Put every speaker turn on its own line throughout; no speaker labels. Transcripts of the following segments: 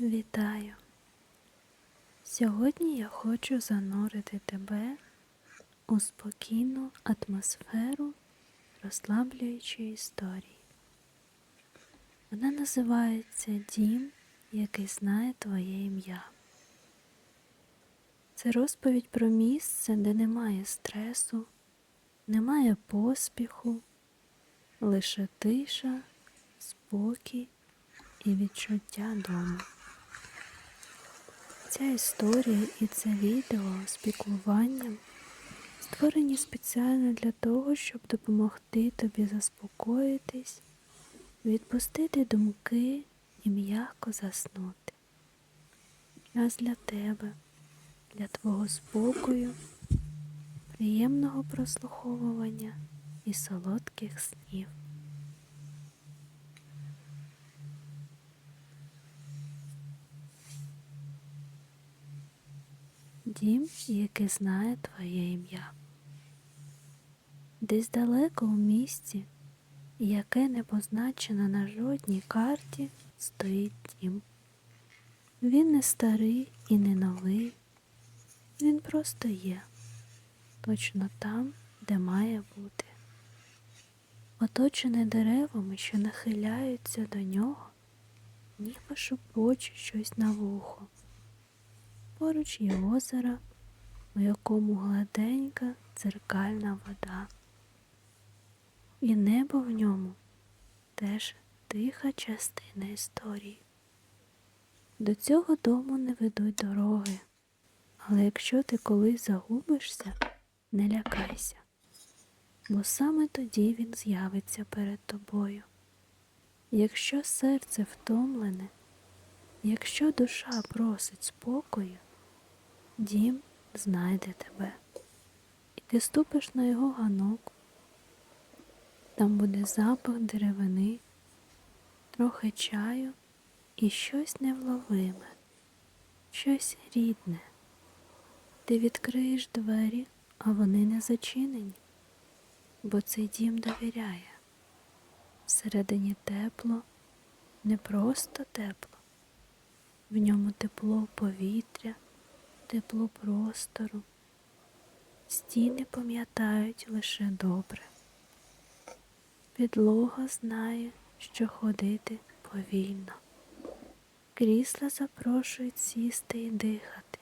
Вітаю! Сьогодні я хочу занурити тебе у спокійну атмосферу розслаблюючої історії. Вона називається Дім, який знає твоє ім'я. Це розповідь про місце, де немає стресу, немає поспіху, лише тиша, спокій і відчуття дому. Ця історія і це відео з створені спеціально для того, щоб допомогти тобі заспокоїтись, відпустити думки і м'яко заснути. Час для тебе, для твого спокою, приємного прослуховування і солодких снів. Дім, який знає твоє ім'я. Десь далеко у місті, яке не позначено на жодній карті, стоїть дім. Він не старий і не новий, він просто є, точно там, де має бути. Оточений деревами, що нахиляються до нього, ніби шепочуть щось на вухо. Поруч є озеро, у якому гладенька дзеркальна вода. І небо в ньому теж тиха частина історії. До цього дому не ведуть дороги, але якщо ти колись загубишся, не лякайся, бо саме тоді він з'явиться перед тобою. Якщо серце втомлене, якщо душа просить спокою, дім знайде тебе, і ти ступиш на його ганок. Там буде запах деревини, трохи чаю і щось невловиме, щось рідне. Ти відкриєш двері, а вони не зачинені, бо цей дім довіряє. Всередині тепло, не просто тепло, в ньому тепло повітря тепло простору. Стіни пам'ятають лише добре. Підлога знає, що ходити повільно. Крісла запрошують сісти і дихати,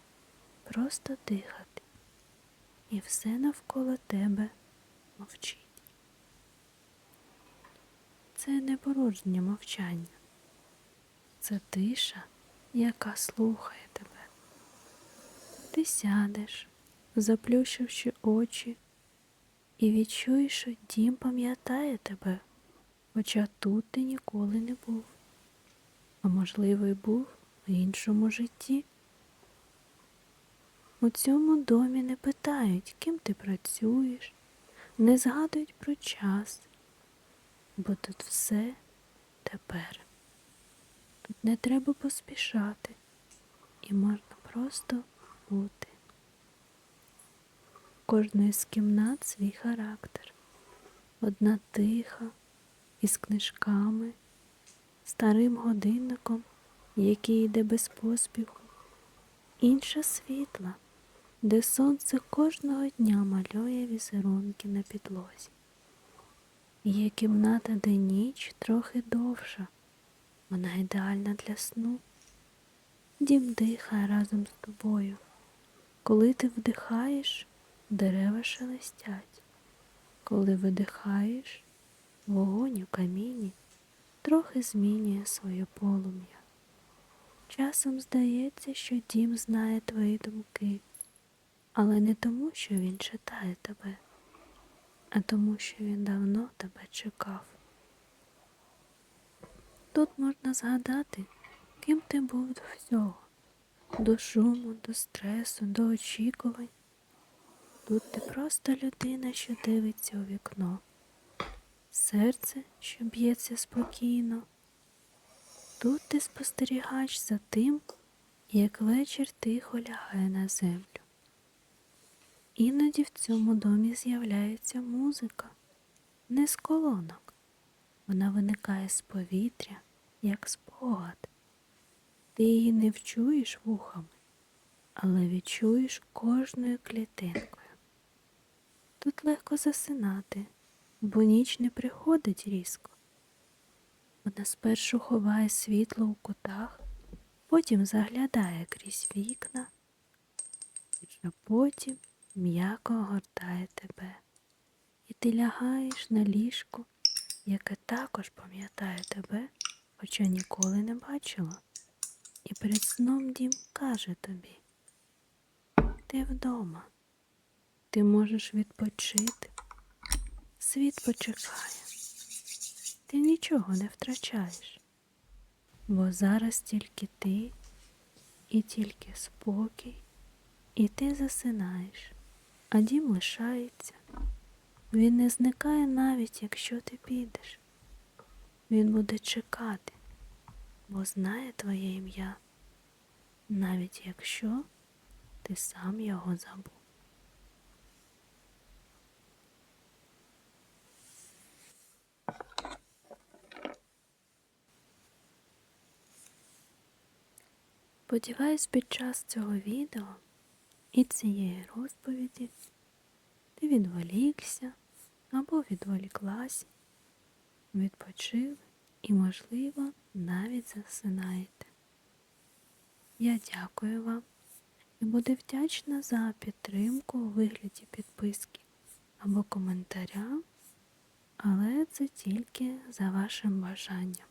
просто дихати. І все навколо тебе мовчить. Це не порожнє мовчання, це тиша, яка слухає тебе. Ти сядеш, заплющивши очі, і відчуєш, що дім пам'ятає тебе, хоча тут ти ніколи не був, а можливо, й був в іншому житті. У цьому домі не питають, ким ти працюєш, не згадують про час, бо тут все тепер. Тут не треба поспішати, і можна просто бути. Кожної з кімнат свій характер. Одна тиха, із книжками, старим годинником, який йде без поспіху, інша світла, де сонце кожного дня малює візерунки на підлозі. Є кімната, де ніч трохи довша, вона ідеальна для сну. Дім дихає разом з тобою. Коли ти вдихаєш, дерева шелестять. Коли видихаєш, вогонь у каміні трохи змінює своє полум'я. Часом здається, що дім знає твої думки, але не тому, що він читає тебе, а тому, що він давно тебе чекав. Тут можна згадати, ким ти був до всього до шуму, до стресу, до очікувань. Тут ти просто людина, що дивиться у вікно, серце, що б'ється спокійно. Тут ти спостерігач за тим, як вечір тихо лягає на землю. Іноді в цьому домі з'являється музика, не з колонок. Вона виникає з повітря, як спогад. Ти її не вчуєш вухами, але відчуєш кожною клітинкою. Тут легко засинати, бо ніч не приходить різко. Вона спершу ховає світло у кутах, потім заглядає крізь вікна, вже потім м'яко огортає тебе. І ти лягаєш на ліжко, яке також пам'ятає тебе, хоча ніколи не бачила. І перед сном дім каже тобі, ти вдома, ти можеш відпочити, світ почекає, ти нічого не втрачаєш, бо зараз тільки ти і тільки спокій, і ти засинаєш, а дім лишається. Він не зникає навіть, якщо ти підеш. Він буде чекати, бо знає твоє ім'я, навіть якщо ти сам його забув. Сподіваюсь, під час цього відео і цієї розповіді ти відволікся або відволіклась, відпочив і, можливо, навіть засинаєте. Я дякую вам і буду вдячна за підтримку у вигляді підписки або коментаря, але це тільки за вашим бажанням.